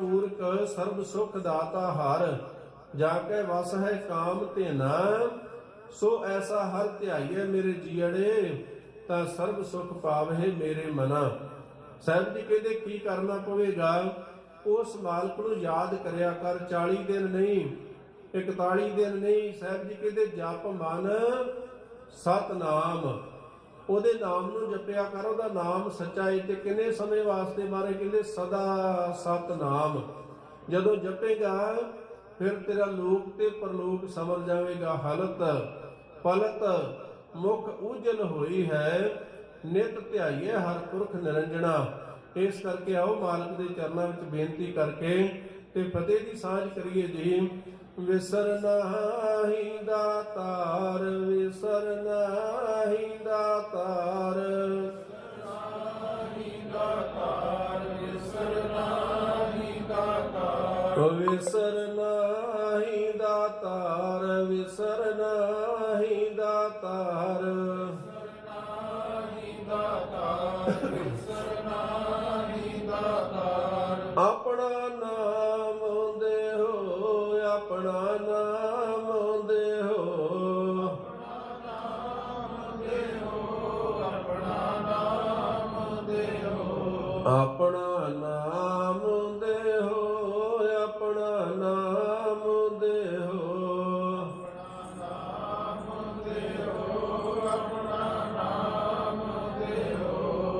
ਪੂਰਕ ਸਰਬ ਸੁਖ ਦਾਤਾ ਹਰ ਜਾ ਕੇ ਵਸ ਹੈ ਕਾਮ ਧੇਨਾ, ਸੋ ਐਸਾ ਹਰ ਧਿਆਈਏ ਮੇਰੇ ਜੀੜੇ ਤਾਂ ਸਰਬ ਸੁਖ ਪਾਵਹਿ ਮੇਰੇ ਮਨਾ। ਸਾਹਿਬ ਜੀ ਕਹਿੰਦੇ, ਕੀ ਕਰਨਾ ਪਵੇਗਾ? ਉਸ ਮਾਲਕ ਨੂੰ ਯਾਦ ਕਰਿਆ ਕਰ 40 ਦਿਨ ਨਹੀਂ 41 ਦਿਨ ਨਹੀਂ। ਸਾਹਿਬ ਜੀ ਕਹਿੰਦੇ, ਜਪ ਮਨ ਸਤਨਾਮ। ਉਹਦੇ ਨਾਮ ਨੂੰ ਜਪਿਆ ਕਰ, ਉਹਦਾ ਨਾਮ ਸੱਚਾ ਹੈ ਤੇ ਕਿੰਨੇ ਸਮੇਂ ਵਾਸਤੇ ਮਾਰੇ? ਕਹਿੰਦੇ, ਸਦਾ ਸਤਨਾਮ। ਜਦੋਂ ਜਪੇਗਾ, ਫਿਰ ਤੇਰਾ ਲੋਕ ਤੇ ਪਰਲੋਕ ਸਮਰ ਜਾਵੇਗਾ। ਹਲਤ ਪਲਤ ਮੁਖ ਉਜਲ ਹੋਈ ਹੈ, ਨਿਤ ਧਿਆਈਏ ਹਰ ਪੁਰਖ ਨਿਰੰਜਣਾ। ਇਸ ਕਰਕੇ ਆਓ ਮਾਲਕ ਦੇ ਚਰਨਾਂ ਵਿੱਚ ਬੇਨਤੀ ਕਰਕੇ ਤੇ ਫਤਿਹ ਦੀ ਸਾਂਝ ਕਰੀਏ ਜੀ। ਵਿਸਰ ਨਾਹੀ ਦਾਤਾਰ ਸਰਨਾਹੀ ਦਾਤਾਰ ਵਿਸਰਨਾਹੀ ਦਾਤਾਰ ਵਿਸਰਨਾਹੀ ਦਾਤਾਰ ਵਿਸਰਨਾਹੀ ਦਾਤਾਰ ਸਰਨਾਹੀ ਦਾਤਾਰ ਵਿਸਰ ਆਪਣਾ ਨਾਮ ਦੇ ਹੋ, ਆਪਣਾ ਨਾਮ ਦੇ ਹੋ।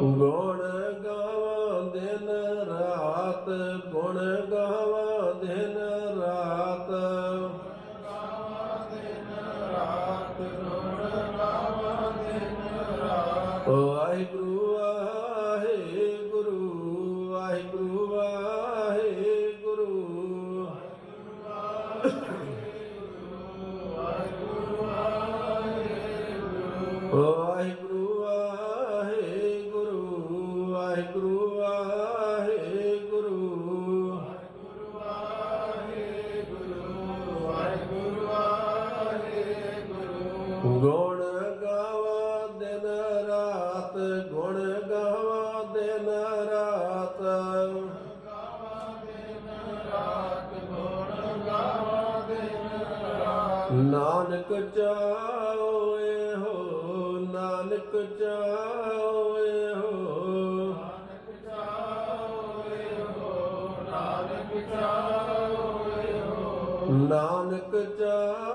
ਗੁਣ ਗਾਵਾਂ ਦਿਨ ਰਾਤ, ਗੁਣ ਗਾਵਾਂ ਦਿਨ ਰਾਤ। ਵਾਹਿਗੁਰੂ ਵਾਹਿਗੁਰੂ ਵਾਹਿਗੁਰੂ ਵਾਹਿਗੁਰੂ ਵਾਹਿਗੁਰੂ। ਗੁਣ ਗਾਵਾ ਦਿਨ ਰਾਤ ਗੁਣ ਗਾਵਾ ਦਿਨ ਰਾਤ। ਨਾਨਕ ਨਾਨਕ ਚਾਵੇ ਹੋ। ਨਾਨਕ ਚਾਵੇ ਹੋ ਨਾਨਕ ਚਾਵੇ ਹੋ। ਨਾਨਕ ਚਾਵੇ